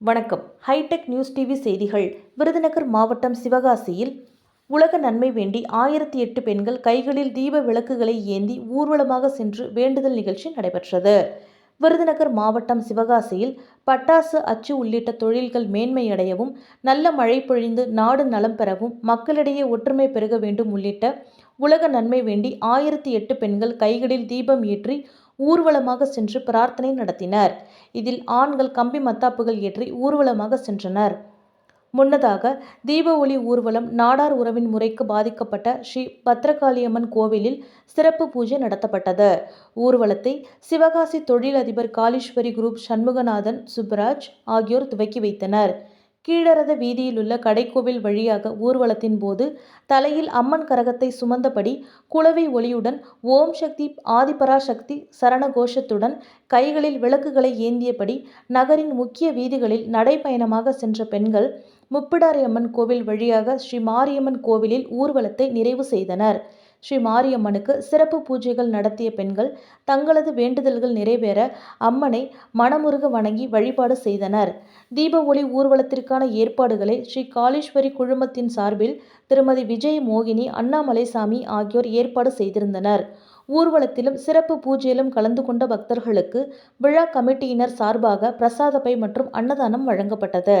வணக்கம். Hitech news TV செய்திகள். விருதுநகர் மாவட்டம் சிவகாசியில் உலக நன்மை வேண்டி ஆயிரத்தி எட்டு பெண்கள் கைகளில் தீப விளக்குகளை ஏந்தி ஊர்வலமாக சென்று வேண்டுதல் நிகழ்ச்சி நடைபெற்றது. விருதுநகர் மாவட்டம் சிவகாசியில் பட்டாசு அச்சு உள்ளிட்ட தொழில்கள் மேன்மையடையவும் நல்ல மழை பொழிந்து நாடு நலம் பெறவும் மக்களிடையே ஒற்றுமை பெருக வேண்டும் உள்ளிட்ட உலக நன்மை வேண்டி ஆயிரத்தி எட்டு பெண்கள் கைகளில் தீபம் ஏற்றி ஊர்வலமாக சென்று பிரார்த்தனை நடத்தினர். இதில் ஆண்கள் கம்பி மத்தாப்புகள் ஏற்றி ஊர்வலமாக சென்றனர். முன்னதாக தீப ஒளி ஊர்வலம் நாடார் உறவின் முறைக்கு பாதிக்கப்பட்ட ஸ்ரீ பத்ரகாளியம்மன் கோவிலில் சிறப்பு பூஜை நடத்தப்பட்டது. ஊர்வலத்தை சிவகாசி தொழிலதிபர் காளீஸ்வரி குரூப் சண்முகநாதன் சுப்ராஜ் ஆகியோர் துவக்கி வைத்தனர். கீழரத வீதியிலுள்ள கடைக்கோவில் வழியாக ஊர்வலத்தின் போது தலையில் அம்மன் கரகத்தை சுமந்தபடி குளவி ஒளியுடன் ஓம் சக்தி ஆதிபராசக்தி சரண கோஷத்துடன் கைகளில் விளக்குகளை ஏந்தியபடி நகரின் முக்கிய வீதிகளில் நடைப்பயணமாக சென்ற பெண்கள் முப்பிடாரியம்மன் கோவில் வழியாக ஸ்ரீ மாரியம்மன் கோவிலில் ஊர்வலத்தை நிறைவு செய்தனர். ஸ்ரீ மாரியம்மனுக்கு சிறப்பு பூஜைகள் நடத்திய பெண்கள் தங்களது வேண்டுதல்கள் நிறைவேற அம்மனை மனமுருக வணங்கி வழிபாடு செய்தனர். தீப ஒளி ஊர்வலத்திற்கான ஏற்பாடுகளை ஸ்ரீ காளீஸ்வரி குழுமத்தின் சார்பில் திருமதி விஜய் மோகினி அண்ணாமலைசாமி ஆகியோர் ஏற்பாடு செய்திருந்தனர். ஊர்வலத்திலும் சிறப்பு பூஜையிலும் கலந்து கொண்ட பக்தர்களுக்கு விழா கமிட்டியினர் சார்பாக பிரசாத பை மற்றும் அன்னதானம் வழங்கப்பட்டது.